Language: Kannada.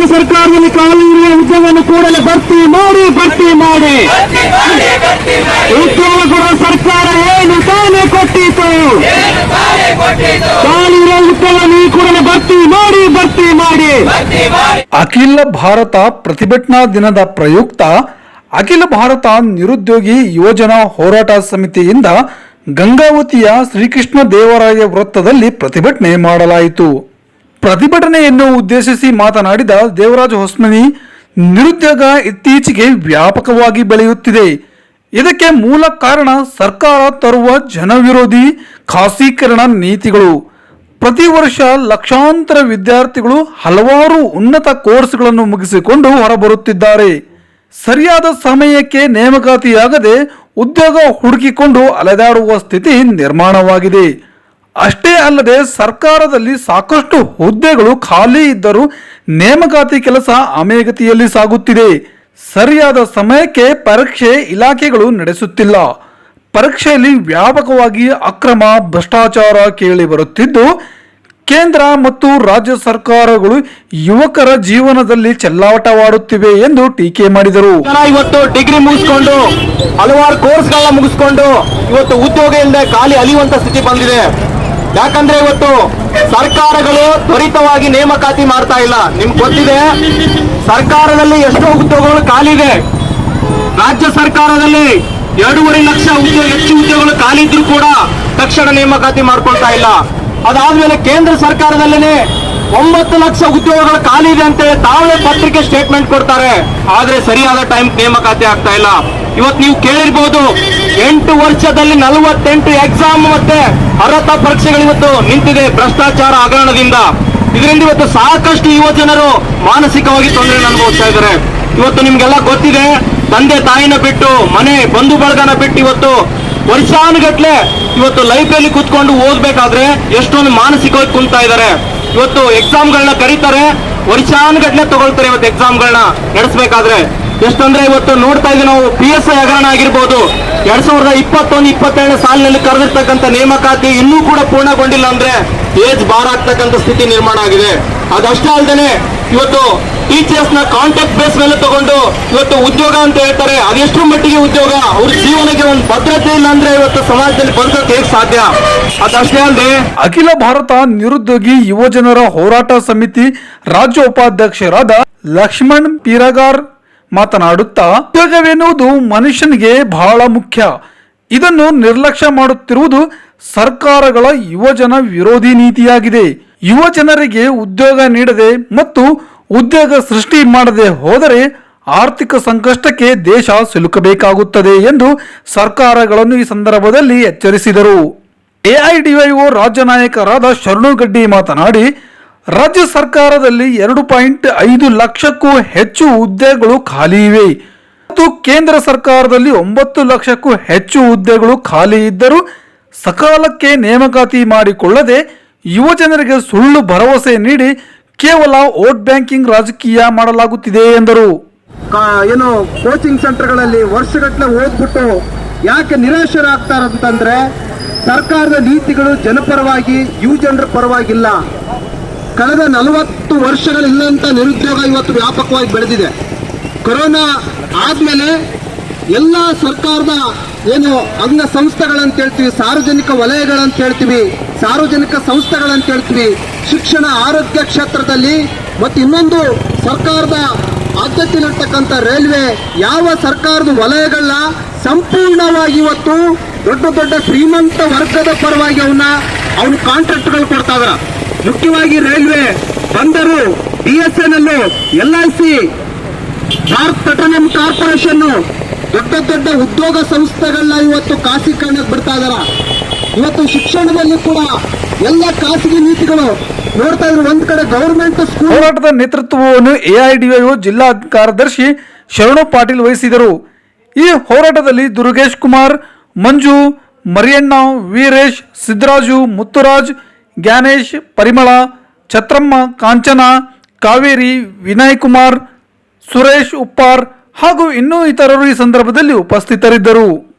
ಸರ್ಕಾರದಲ್ಲಿ ಖಾಲಿ ಉದ್ಯೋಗವನ್ನು ಕೂಡಲೇ ಭರ್ತಿ ಮಾಡಿ ಭರ್ತಿ ಮಾಡಿ. ಉದ್ಯೋಗ ಕೊಡುವ ಸರ್ಕಾರ ಏನು? ತಾನೇ ಕೊಟ್ಟಿತು ಖಾಲಿ ಇರುವ ಕೂಡಲೇ ಭರ್ತಿ ಮಾಡಿ ಭರ್ತಿ ಮಾಡಿ. ಅಖಿಲ ಭಾರತ ಪ್ರತಿಭಟನಾ ದಿನದ ಪ್ರಯುಕ್ತ ಅಖಿಲ ಭಾರತ ನಿರುದ್ಯೋಗಿ ಯೋಜನಾ ಹೋರಾಟ ಸಮಿತಿಯಿಂದ ಗಂಗಾವತಿಯ ಶ್ರೀಕೃಷ್ಣ ದೇವರಾಯ ವೃತ್ತದಲ್ಲಿ ಪ್ರತಿಭಟನೆ ಮಾಡಲಾಯಿತು. ಪ್ರತಿಭಟನೆಯನ್ನು ಉದ್ದೇಶಿಸಿ ಮಾತನಾಡಿದ ದೇವರಾಜ ಹೊಸ್ಮನಿ, ನಿರುದ್ಯೋಗ ಇತ್ತೀಚೆಗೆ ವ್ಯಾಪಕವಾಗಿ ಬೆಳೆಯುತ್ತಿದೆ. ಇದಕ್ಕೆ ಮೂಲ ಕಾರಣ ಸರ್ಕಾರ ತರುವ ಜನವಿರೋಧಿ ಖಾಸೀಕರಣ ನೀತಿಗಳು. ಪ್ರತಿ ವರ್ಷ ಲಕ್ಷಾಂತರ ವಿದ್ಯಾರ್ಥಿಗಳು ಹಲವಾರು ಉನ್ನತ ಕೋರ್ಸ್ಗಳನ್ನು ಮುಗಿಸಿಕೊಂಡು ಹೊರಬರುತ್ತಿದ್ದಾರೆ. ಸರಿಯಾದ ಸಮಯಕ್ಕೆ ನೇಮಕಾತಿಯಾಗದೆ ಉದ್ಯೋಗ ಹುಡುಕಿಕೊಂಡು ಅಲೆದಾಡುವ ಸ್ಥಿತಿ ನಿರ್ಮಾಣವಾಗಿದೆ. ಅಷ್ಟೇ ಅಲ್ಲದೆ ಸರ್ಕಾರದಲ್ಲಿ ಸಾಕಷ್ಟು ಹುದ್ದೆಗಳು ಖಾಲಿ ಇದ್ದರೂ ನೇಮಕಾತಿ ಕೆಲಸ ಅಮೇಗತಿಯಲ್ಲಿ ಸಾಗುತ್ತಿದೆ. ಸರಿಯಾದ ಸಮಯಕ್ಕೆ ಪರೀಕ್ಷೆ ಇಲಾಖೆಗಳು ನಡೆಸುತ್ತಿಲ್ಲ. ಪರೀಕ್ಷೆಯಲ್ಲಿ ವ್ಯಾಪಕವಾಗಿ ಅಕ್ರಮ ಭ್ರಷ್ಟಾಚಾರ ಕೇಳಿ ಬರುತ್ತಿದ್ದು, ಕೇಂದ್ರ ಮತ್ತು ರಾಜ್ಯ ಸರ್ಕಾರಗಳು ಯುವಕರ ಜೀವನದಲ್ಲಿ ಚೆಲ್ಲಾಟವಾಡುತ್ತಿವೆ ಎಂದು ಟೀಕೆ ಮಾಡಿದರು. ಇವತ್ತು ಡಿಗ್ರಿ ಮುಗಿಸ್ಕೊಂಡು, ಹಲವಾರು ಕೋರ್ಸ್ಗಳನ್ನ ಮುಗಿಸ್ಕೊಂಡು ಇವತ್ತು ಉದ್ಯೋಗ ಇಲ್ಲದೆ ಖಾಲಿ ಅಲಿಯುವಂತ ಸ್ಥಿತಿ ಬಂದಿದೆ. ಯಾಕಂದ್ರೆ ಇವತ್ತು ಸರ್ಕಾರಗಳು ತ್ವರಿತವಾಗಿ ನೇಮಕಾತಿ ಮಾಡ್ತಾ ಇಲ್ಲ. ನಿಮ್ಗೆ ಗೊತ್ತಿದೆ, ಸರ್ಕಾರದಲ್ಲಿ ಎಷ್ಟೋ ಉದ್ಯೋಗಗಳು ಖಾಲಿ ಇದೆ. ರಾಜ್ಯ ಸರ್ಕಾರದಲ್ಲಿ ಎರಡೂವರೆ ಲಕ್ಷ ಉದ್ಯೋಗ ಹೆಚ್ಚು ಉದ್ಯೋಗಗಳು ಖಾಲಿ ಇದ್ರೂ ಕೂಡ ತಕ್ಷಣ ನೇಮಕಾತಿ ಮಾಡ್ಕೊಳ್ತಾ ಇಲ್ಲ. ಅದಾದ್ಮೇಲೆ ಕೇಂದ್ರ ಸರ್ಕಾರದಲ್ಲೇ ಒಂಬತ್ತು ಲಕ್ಷ ಉದ್ಯೋಗಗಳು ಖಾಲಿ ಇದೆ ಅಂತೇಳಿ ತಾವೇ ಪತ್ರಿಕೆ ಸ್ಟೇಟ್ಮೆಂಟ್ ಕೊಡ್ತಾರೆ. ಆದ್ರೆ ಸರಿಯಾದ ಟೈಮ್ ನೇಮಕಾತಿ ಆಗ್ತಾ ಇಲ್ಲ. ಇವತ್ತು ನೀವು ಕೇಳಿರ್ಬೋದು, ಎಂಟು ವರ್ಷದಲ್ಲಿ ನಲವತ್ತೆಂಟು ಎಕ್ಸಾಮ್ ಮತ್ತೆ ಅರ್ಹತಾ ಪರೀಕ್ಷೆಗಳು ಇವತ್ತು ನಿಂತಿದೆ ಭ್ರಷ್ಟಾಚಾರ ಹಗರಣದಿಂದ. ಇದರಿಂದ ಇವತ್ತು ಸಾಕಷ್ಟು ಯುವ ಜನರು ಮಾನಸಿಕವಾಗಿ ತೊಂದರೆ ಅನುಭವಿಸ್ತಾ ಇದ್ದಾರೆ. ಇವತ್ತು ನಿಮ್ಗೆಲ್ಲ ಗೊತ್ತಿದೆ, ತಂದೆ ತಾಯಿನ ಬಿಟ್ಟು, ಮನೆ ಬಂಧು ಬಳಗನ ಬಿಟ್ಟು ಇವತ್ತು ವರ್ಷಾನುಗಟ್ಲೆ ಇವತ್ತು ಲೈಬ್ರರಿ ಕೂತ್ಕೊಂಡು ಓದ್ಬೇಕಾದ್ರೆ ಎಷ್ಟೊಂದು ಮಾನಸಿಕವಾಗಿ ಕುಂತಾ ಇದ್ದಾರೆ. ಇವತ್ತು ಎಕ್ಸಾಮ್ಗಳನ್ನ ಕರೀತಾರೆ. ವರ್ಷಾನುಗಟ್ಟಲೆ ತಗೊಳ್ತಾರೆ ಇವತ್ತು ಎಕ್ಸಾಮ್ಗಳನ್ನ ನಡೆಸಬೇಕಾದ್ರೆ ಎಷ್ಟಂದ್ರೆ ಇವತ್ತು ನೋಡ್ತಾ ಇದ್ದೀವಿ ನಾವು ಪಿ ಎಸ್ ಐ ಹಗರಣ ಆಗಿರ್ಬೋದು. ಎರಡ್ ಸಾವಿರದ ಇಪ್ಪತ್ತೊಂದು, ಇಪ್ಪತ್ತೆರಡನೇ ಸಾಲಿನಲ್ಲಿ ಕರೆದಿರ್ತಕ್ಕಂಥ ನೇಮಕಾತಿ ಇನ್ನೂ ಕೂಡ ಪೂರ್ಣಗೊಂಡಿಲ್ಲ ಅಂದ್ರೆ ಏಜ್ ಬಾರ್ ಆಗ್ತಕ್ಕಂಥ ಸ್ಥಿತಿ ನಿರ್ಮಾಣ ಆಗಿದೆ. ಅದಷ್ಟೇ ಅಲ್ಲದೆ ಇವತ್ತು ಟೀಚರ್ಸ್ನ ಕಾಂಟ್ಯಾಕ್ಟ್ ಬೇಸ್ ಮೇಲೆ ತಗೊಂಡು ಇವತ್ತು ಉದ್ಯೋಗ ಅಂತ ಹೇಳ್ತಾರೆ. ಅದೆಷ್ಟು ಮಟ್ಟಿಗೆ ಉದ್ಯೋಗ. ಅವ್ರ ಜೀವನಕ್ಕೆ ಒಂದು ಭದ್ರತೆ ಇಲ್ಲ ಅಂದ್ರೆ ಇವತ್ತು ಸಮಾಜದಲ್ಲಿ ಬದುಕಕ್ಕೆ ಹೇಗೆ ಸಾಧ್ಯ? ಅದಷ್ಟೇ ಅಲ್ಲದೆ ಅಖಿಲ ಭಾರತ ನಿರುದ್ಯೋಗಿ ಯುವಜನರ ಹೋರಾಟ ಸಮಿತಿ ರಾಜ್ಯ ಉಪಾಧ್ಯಕ್ಷರಾದ ಲಕ್ಷ್ಮಣ್ ಪೀರಗಾರ್ ಮಾತನಾಡುತ್ತಾ, ಉದ್ಯೋಗವೆನ್ನುವುದು ಮನುಷ್ಯನಿಗೆ ಬಹಳ ಮುಖ್ಯ. ಇದನ್ನು ನಿರ್ಲಕ್ಷ್ಯ ಮಾಡುತ್ತಿರುವುದು ಸರ್ಕಾರಗಳ ಯುವಜನ ವಿರೋಧಿ ನೀತಿಯಾಗಿದೆ. ಯುವ ಜನರಿಗೆ ಉದ್ಯೋಗ ನೀಡದೆ ಮತ್ತು ಉದ್ಯೋಗ ಸೃಷ್ಟಿ ಮಾಡದೆ ಹೋದರೆ ಆರ್ಥಿಕ ಸಂಕಷ್ಟಕ್ಕೆ ದೇಶ ಸಿಲುಕಬೇಕಾಗುತ್ತದೆ ಎಂದು ಸರ್ಕಾರಗಳನ್ನು ಈ ಸಂದರ್ಭದಲ್ಲಿ ಎಚ್ಚರಿಸಿದರು. ಎಐಡಿವೈಒ ರಾಜ್ಯ ನಾಯಕರಾದ ಶರಣುಗಡ್ಡಿ ಮಾತನಾಡಿ, ರಾಜ್ಯ ಸರ್ಕಾರದಲ್ಲಿ ಎರಡು ಪಾಯಿಂಟ್ ಐದು ಲಕ್ಷಕ್ಕೂ ಹೆಚ್ಚು ಹುದ್ದೆಗಳು ಖಾಲಿ ಇವೆ. ಮತ್ತು ಕೇಂದ್ರ ಸರ್ಕಾರದಲ್ಲಿ ಒಂಬತ್ತು ಲಕ್ಷಕ್ಕೂ ಹೆಚ್ಚು ಹುದ್ದೆಗಳು ಖಾಲಿ ಇದ್ದರೂ ಸಕಾಲಕ್ಕೆ ನೇಮಕಾತಿ ಮಾಡಿಕೊಳ್ಳದೆ ಯುವಜನರಿಗೆ ಸುಳ್ಳು ಭರವಸೆ ನೀಡಿ ಕೇವಲ ವೋಟ್ ಬ್ಯಾಂಕಿಂಗ್ ರಾಜಕೀಯ ಮಾಡಲಾಗುತ್ತಿದೆ ಎಂದರು. ಏನು ಕೋಚಿಂಗ್ ಸೆಂಟರ್ಗಳಲ್ಲಿ ವರ್ಷಗಟ್ಟಲೆ ಓದ್ಬಿಟ್ಟು ಯಾಕೆ ನಿರಾಶರಾಗ್ತಾರೆ ಅಂತಂದ್ರೆ ಸರ್ಕಾರದ ನೀತಿಗಳು ಜನಪರವಾಗಿ, ಯುವ ಜನರ ಪರವಾಗಿಲ್ಲ. ಕಳೆದ ನಲವತ್ತು ವರ್ಷಗಳಿಲ್ಲಂತ ನಿರುದ್ಯೋಗ ಇವತ್ತು ವ್ಯಾಪಕವಾಗಿ ಬೆಳೆದಿದೆ. ಕೊರೋನಾ ಆದ್ಮೇಲೆ ಎಲ್ಲ ಸರ್ಕಾರದ ಏನು ಅಂಗ ಸಂಸ್ಥೆಗಳಂತ ಹೇಳ್ತೀವಿ, ಸಾರ್ವಜನಿಕ ವಲಯಗಳಂತ ಹೇಳ್ತೀವಿ, ಸಾರ್ವಜನಿಕ ಸಂಸ್ಥೆಗಳಂತ ಹೇಳ್ತೀವಿ, ಶಿಕ್ಷಣ ಆರೋಗ್ಯ ಕ್ಷೇತ್ರದಲ್ಲಿ ಮತ್ತು ಇನ್ನೊಂದು ಸರ್ಕಾರದ ಆದ್ಯತೆಯಲ್ಲಿರ್ತಕ್ಕಂಥ ರೈಲ್ವೆ ಯಾವ ಸರ್ಕಾರದ ವಲಯಗಳನ್ನ ಸಂಪೂರ್ಣವಾಗಿ ಇವತ್ತು ದೊಡ್ಡ ದೊಡ್ಡ ಶ್ರೀಮಂತ ವರ್ಗದ ಪರವಾಗಿ ಅವನ್ನ ಅವನು ಕಾಂಟ್ರಾಕ್ಟ್ಗಳು ಕೊಡ್ತಾ ಇದ್ದಾರೆ ಮುಖ್ಯವಾಗಿ ರೈಲ್ವೆ ಬಂದರು B S N L L I C Bharat petroleum corporation ದೊಡ್ಡ ದೊಡ್ಡ ಉದ್ಯೋಗ ಸಂಸ್ಥೆಗಳನ್ನ ಇವತ್ತು ಖಾಸಗೀಕರಣಕ್ಕೆ ಬಿಡ್ತಾ ಇದಾರ. ಇವತ್ತು ಶಿಕ್ಷಣದಲ್ಲಿ ಕೂಡ ಎಲ್ಲ ಖಾಸಗಿ ನೀತಿಗಳು ನೋಡ್ತಾ ಇದ್ರು. ಒಂದ್ ಕಡೆ ಗೌರ್ಮೆಂಟ್ ಸ್ಕೂಲ್ ಹೋರಾಟದ ನೇತೃತ್ವವನ್ನು ಎಐಡಿಒ ಜಿಲ್ಲಾ ಕಾರ್ಯದರ್ಶಿ ಶರಣು ಪಾಟೀಲ್ ವಹಿಸಿದರು. ಈ ಹೋರಾಟದಲ್ಲಿ ದುರ್ಗೇಶ್ ಕುಮಾರ್, ಮಂಜು, ಮರಿಯಣ್ಣ, ವೀರೇಶ್, ಸಿದ್ದರಾಜು, ಮುತ್ತುರಾಜ್, ಜ್ಞಾನೇಶ್, ಪರಿಮಳ, ಛತ್ರಮ್ಮ, ಕಾಂಚನ, ಕಾವೇರಿ, ವಿನಯ್ ಕುಮಾರ್, ಸುರೇಶ್ ಉಪ್ಪಾರ್ ಹಾಗೂ ಇನ್ನೂ ಇತರರು ಈ ಸಂದರ್ಭದಲ್ಲಿ ಉಪಸ್ಥಿತರಿದ್ದರು.